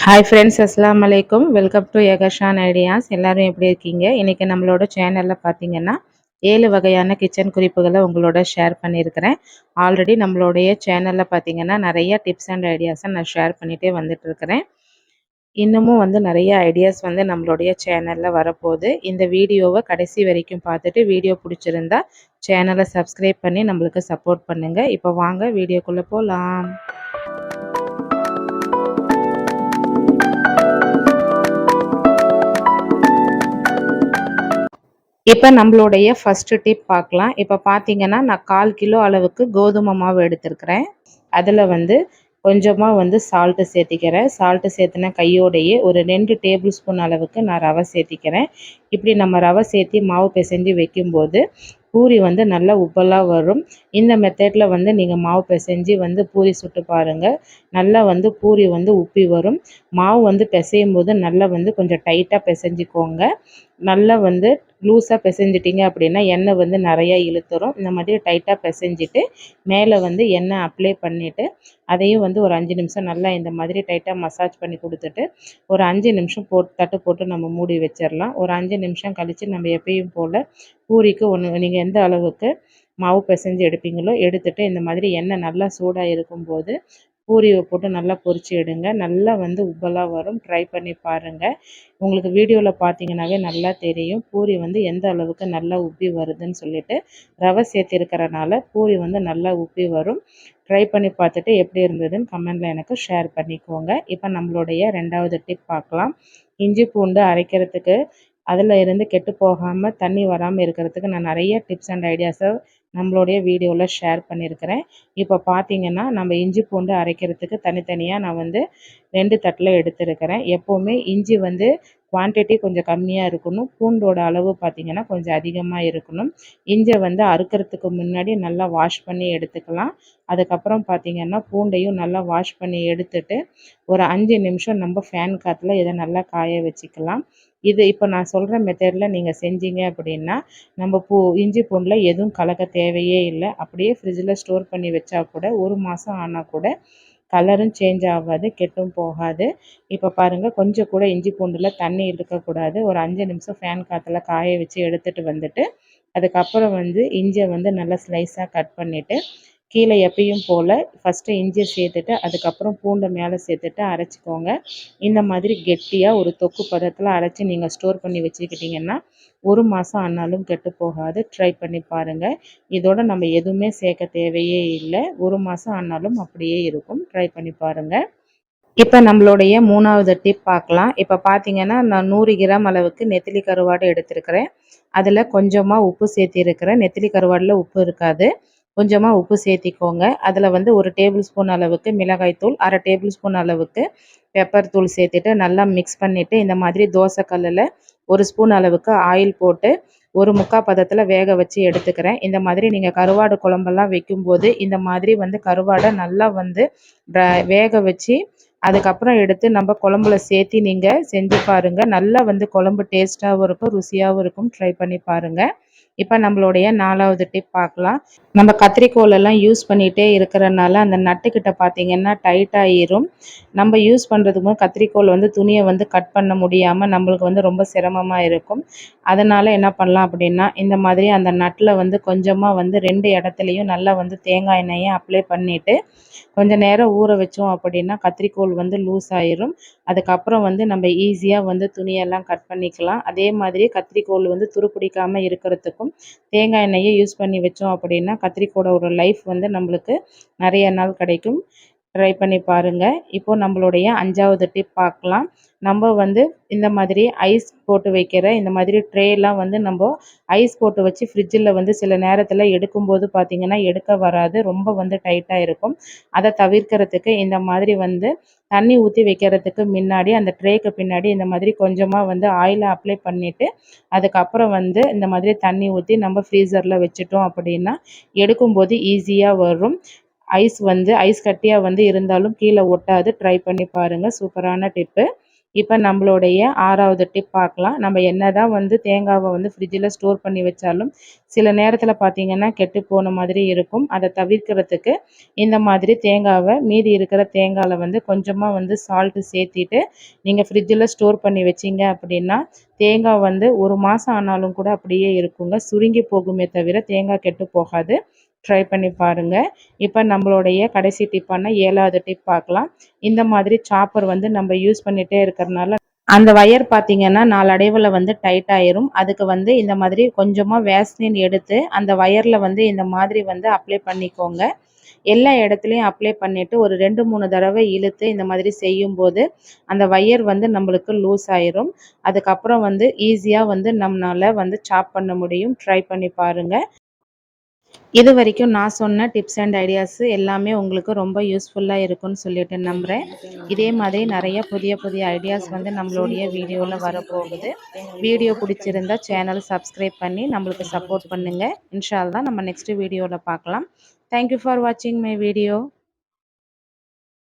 Hi friends அஸ்லாம் அலைக்கும் welcome to யகஷான் ideas எல்லோரும் எப்படி இருக்கீங்க? இன்றைக்கி நம்மளோட சேனலில் பார்த்தீங்கன்னா ஏழு வகையான கிச்சன் குறிப்புகளை உங்களோட ஷேர் பண்ணியிருக்கிறேன். ஆல்ரெடி நம்மளுடைய சேனலில் பார்த்தீங்கன்னா நிறைய டிப்ஸ் அண்ட் ஐடியாஸை நான் ஷேர் பண்ணிகிட்டே வந்துட்டுருக்கிறேன். இன்னமும் வந்து நிறைய ஐடியாஸ் வந்து நம்மளுடைய சேனலில் வரப்போகுது. இந்த வீடியோவை கடைசி வரைக்கும் பார்த்துட்டு வீடியோ பிடிச்சிருந்தா சேனலை சப்ஸ்கிரைப் பண்ணி நம்மளுக்கு சப்போர்ட் பண்ணுங்கள் இப்போ வாங்க வீடியோக்குள்ளே போகலாம் இப்போ நம்மளுடைய ஃபஸ்ட்டு டிப் பார்க்கலாம் இப்போ பார்த்தீங்கன்னா நான் கால் கிலோ அளவுக்கு கோதுமை மாவு எடுத்துருக்குறேன். அதில் வந்து கொஞ்சமாக வந்து சால்ட்டு சேர்த்திக்கிறேன். சால்ட்டு சேர்த்துனா கையோடையே ஒரு ரெண்டு டேபிள் ஸ்பூன் அளவுக்கு நான் ரவை சேர்த்திக்கிறேன். இப்படி நம்ம ரவை சேர்த்தி மாவு பிசைஞ்சு வைக்கும்போது பூரி வந்து நல்லா உப்பலாக வரும். இந்த மெத்தடில் வந்து நீங்கள் மாவு பிசைஞ்சு வந்து பூரி சுட்டு பாருங்கள் நல்லா வந்து பூரி வந்து உப்பி வரும். மாவு வந்து பிசையும் போது நல்லா வந்து கொஞ்சம் டைட்டாக பிசைஞ்சிக்கோங்க. நல்லா வந்து லூஸாக பிசைஞ்சிட்டிங்க அப்படின்னா எண்ணெய் வந்து நிறையா இழுத்துரும். இந்த மாதிரி டைட்டாக பிசைஞ்சிட்டு மேலே வந்து எண்ணெய் அப்ளை பண்ணிவிட்டு அதையும் வந்து ஒரு அஞ்சு நிமிஷம் நல்லா இந்த மாதிரி டைட்டாக மசாஜ் பண்ணி கொடுத்துட்டு ஒரு அஞ்சு நிமிஷம் போட்டு தட்டு போட்டு நம்ம மூடி வச்சிடலாம். ஒரு அஞ்சு நிமிஷம் கழித்து நம்ம எப்பயும் போல் பூரிக்கு ஒன்று நீங்கள் எந்த அளவுக்கு மாவு பிசைஞ்சு எடுப்பீங்களோ எடுத்துகிட்டு இந்த மாதிரி எண்ணெய் நல்லா சூடாக இருக்கும்போது பூரியை போட்டு நல்லா பொரித்து எடுங்க. நல்லா வந்து உப்பலாக வரும். ட்ரை பண்ணி பாருங்கள் உங்களுக்கு வீடியோவில் பார்த்தீங்கன்னாவே நல்லா தெரியும். பூரி வந்து எந்த அளவுக்கு நல்லா உப்பி வருதுன்னு சொல்லிட்டு ரவை சேர்த்திருக்கிறனால பூரி வந்து நல்லா உப்பி வரும். ட்ரை பண்ணி பார்த்துட்டு எப்படி இருந்ததுன்னு கமெண்டில் எனக்கு ஷேர் பண்ணிக்கோங்க. இப்போ நம்மளுடைய ரெண்டாவது டிப் பார்க்கலாம். இஞ்சி பூண்டு அரைக்கிறதுக்கு அதில் இருந்து கெட்டு போகாமல் தண்ணி வராமல் இருக்கிறதுக்கு நான் நிறைய டிப்ஸ் அண்ட் ஐடியாஸை நம்மளுடைய வீடியோவில் ஷேர் பண்ணியிருக்கிறேன் இப்போ பார்த்தீங்கன்னா நம்ம இஞ்சி பூண்டு அரைக்கிறதுக்கு தனித்தனியாக நான் வந்து ரெண்டு தட்டில் எடுத்துருக்கிறேன். எப்போவுமே இஞ்சி வந்து குவான்டிட்டி கொஞ்சம் கம்மியாக இருக்கணும். பூண்டோட அளவு பார்த்திங்கன்னா கொஞ்சம் அதிகமாக இருக்கணும். இஞ்சை வந்து அறுக்கிறதுக்கு முன்னாடி நல்லா வாஷ் பண்ணி எடுத்துக்கலாம். அதுக்கப்புறம் பார்த்திங்கன்னா பூண்டையும் நல்லா வாஷ் பண்ணி எடுத்துட்டு ஒரு அஞ்சு நிமிஷம் நம்ம ஃபேன் காற்றுல இதை நல்லா காய வச்சுக்கலாம். இது இப்போ நான் சொல்கிற மெத்தடில் நீங்கள் செஞ்சீங்க அப்படின்னா நம்ம பூ இஞ்சி பூண்டில் எதுவும் கலக்க தேவையே இல்லை. அப்படியே ஃப்ரிட்ஜில் ஸ்டோர் பண்ணி வச்சா கூட ஒரு மாதம் ஆனால் கூட கலரும் சேஞ்ச் ஆகாது கெட்டும் போகாது. இப்போ பாருங்கள் கொஞ்சம் கூட இஞ்சி பூண்டில் தண்ணி இருக்கக்கூடாது ஒரு அஞ்சு நிமிஷம் ஃபேன் காற்றுல காய வச்சு எடுத்துகிட்டு வந்துட்டு அதுக்கப்புறம் வந்து இஞ்சியை வந்து நல்லா ஸ்லைஸாக கட் பண்ணிவிட்டு கீழே எப்பயும் போல் ஃபஸ்ட்டு இஞ்சியை சேர்த்துட்டு அதுக்கப்புறம் பூண்டை மேலே சேர்த்துட்டு அரைச்சிக்கோங்க. இந்த மாதிரி கெட்டியாக ஒரு தொக்கு பதத்தில் அரைச்சி நீங்கள் ஸ்டோர் பண்ணி வச்சுக்கிட்டிங்கன்னா ஒரு மாதம் ஆனாலும் கெட்டு போகாது. ட்ரை பண்ணி பாருங்கள் இதோட நம்ம எதுவுமே சேர்க்க தேவையே இல்லை. ஒரு மாதம் ஆனாலும் அப்படியே இருக்கும். ட்ரை பண்ணி பாருங்கள் இப்போ நம்மளுடைய மூணாவது டிப் பார்க்கலாம் இப்போ பார்த்தீங்கன்னா நான் நூறு கிராம் அளவுக்கு நெத்திலி கருவாடு எடுத்திருக்கிறேன். அதில் கொஞ்சமாக உப்பு சேர்த்திருக்கிறேன். நெத்திலி கருவாடில் உப்பு இருக்காது. கொஞ்சமாக உப்பு சேர்த்திக்கோங்க. அதில் வந்து ஒரு டேபிள் ஸ்பூன் அளவுக்கு மிளகாய் தூள் அரை டேபிள் ஸ்பூன் அளவுக்கு பெப்பர் தூள் சேர்த்துட்டு நல்லா மிக்ஸ் பண்ணிவிட்டு இந்த மாதிரி தோசை கல்லில் ஒரு ஸ்பூன் அளவுக்கு ஆயில் போட்டு ஒரு முக்கால் பதத்தில் வேக வச்சு எடுத்துக்கிறேன். இந்த மாதிரி நீங்கள் கருவாடு குழம்பெல்லாம் வைக்கும்போது இந்த மாதிரி வந்து கருவாடை நல்லா வந்து வேக வச்சு அதுக்கப்புறம் எடுத்து நம்ம குழம்புல சேர்த்து நீங்கள் செஞ்சு பாருங்கள் நல்லா வந்து குழம்பு டேஸ்ட்டாகவும் இருக்கும் ருசியாகவும் இருக்கும். ட்ரை பண்ணி பாருங்கள் இப்போ நம்மளுடைய நாலாவது டிப் பார்க்கலாம். நம்ம கத்திரிக்கோல் எல்லாம் யூஸ் பண்ணிகிட்டே இருக்கிறனால அந்த நட்டுக்கிட்ட பார்த்தீங்கன்னா டைட் ஆகிரும் நம்ம யூஸ் பண்ணுறதுக்கும் கத்திரிக்கோல் வந்து துணியை வந்து கட் பண்ண முடியாமல் நம்மளுக்கு வந்து ரொம்ப சிரமமாக இருக்கும். அதனால் என்ன பண்ணலாம் அப்படின்னா இந்த மாதிரி அந்த நட்டில் வந்து கொஞ்சமாக வந்து ரெண்டு இடத்துலையும் நல்லா வந்து தேங்காய் எண்ணெயை அப்ளை பண்ணிவிட்டு கொஞ்சம் நேரம் ஊற வச்சோம் அப்படின்னா கத்திரிக்கோல் வந்து லூஸ் ஆயிரும். அதுக்கப்புறம் வந்து நம்ம ஈஸியாக வந்து துணியெல்லாம் கட் பண்ணிக்கலாம். அதே மாதிரி கத்திரிக்கோல் வந்து துருப்பிடிக்காமல் இருக்கிறதுக்கும் தேங்காய் எண்ணெயை யூஸ் பண்ணி வச்சோம் அப்படின்னா கத்திரிக்கோட லைஃப் வந்து நம்மளுக்கு நிறைய நாள் கிடைக்கும். ட்ரை பண்ணி பாருங்கள் இப்போது நம்மளுடைய அஞ்சாவது டிப் பார்க்கலாம். நம்ம வந்து இந்த மாதிரி ஐஸ் போட்டு வைக்கிற இந்த மாதிரி ட்ரேலாம் வந்து நம்ம ஐஸ் போட்டு வச்சு ஃப்ரிட்ஜில் வந்து சில நேரத்தில் எடுக்கும்போது பார்த்திங்கன்னா எடுக்க வராது. ரொம்ப வந்து டைட்டாக இருக்கும். அதை தவிர்க்கிறதுக்கு இந்த மாதிரி வந்து தண்ணி ஊற்றி வைக்கிறதுக்கு முன்னாடி அந்த ட்ரேக்கு பின்னாடி இந்த மாதிரி கொஞ்சமாக வந்து ஆயிலை அப்ளை பண்ணிவிட்டு அதுக்கப்புறம் வந்து இந்த மாதிரி தண்ணி ஊற்றி நம்ம ஃப்ரீசரில் வச்சுட்டோம் அப்படின்னா எடுக்கும்போது ஈஸியாக வரும். ஐஸ் வந்து ஐஸ் கட்டியாக வந்து இருந்தாலும் கீழே ஒட்டாது. ட்ரை பண்ணி பாருங்கள் சூப்பரான டிப்பு இப்போ நம்மளுடைய ஆறாவது டிப் பார்க்கலாம். நம்ம என்ன தான் வந்து தேங்காவை வந்து ஃப்ரிட்ஜில் ஸ்டோர் பண்ணி வச்சாலும் சில நேரத்தில் பார்த்தீங்கன்னா கெட்டு போன மாதிரி இருக்கும். அதை தவிர்க்கிறதுக்கு இந்த மாதிரி தேங்காவை மீதி இருக்கிற தேங்காயில் வந்து கொஞ்சமாக வந்து சால்ட்டு சேர்த்திட்டு நீங்கள் ஃப்ரிட்ஜில் ஸ்டோர் பண்ணி வச்சிங்க அப்படின்னா தேங்காய் வந்து ஒரு மாதம் ஆனாலும் கூட அப்படியே இருக்குங்க. சுருங்கி போகுமே தவிர தேங்காய் கெட்டு போகாது. ட்ரை பண்ணி பாருங்கள் இப்போ நம்மளுடைய கடைசி டிப்பான ஏழாவது டிப் பார்க்கலாம். இந்த மாதிரி சாப்பர் வந்து நம்ம யூஸ் பண்ணிகிட்டே இருக்கிறனால அந்த ஒயர் பார்த்தீங்கன்னா நாளடைவில் வந்து டைட் ஆயிரும். அதுக்கு வந்து இந்த மாதிரி கொஞ்சமாக வேஸ்லின் எடுத்து அந்த ஒயரில் வந்து இந்த மாதிரி வந்து அப்ளை பண்ணிக்கோங்க. எல்லா இடத்துலையும் அப்ளை பண்ணிவிட்டு ஒரு ரெண்டு மூணு தடவை இழுத்து இந்த மாதிரி செய்யும்போது அந்த ஒயர் வந்து நம்மளுக்கு லூஸ் ஆயிரும். அதுக்கப்புறம் வந்து ஈஸியாக வந்து நம்மளால் வந்து சாப் பண்ண முடியும். ட்ரை பண்ணி பாருங்கள் இது வரைக்கும் நான் சொன்ன டிப்ஸ் அண்ட் ஐடியாஸ் எல்லாமே உங்களுக்கு ரொம்ப யூஸ்ஃபுல்லாக இருக்கும்னு சொல்லிட்டு நம்புகிறேன் இதே மாதிரி நிறைய புதிய புதிய ஐடியாஸ் வந்து நம்மளுடைய வீடியோவில் வரப்போகுது. வீடியோ பிடிச்சிருந்தா சேனல் சப்ஸ்கிரைப் பண்ணி நம்மளுக்கு சப்போர்ட் பண்ணுங்கள் இன்ஷால் தான் நம்ம நெக்ஸ்ட் வீடியோவில் பார்க்கலாம். தேங்க்யூ ஃபார் வாட்சிங் மை வீடியோ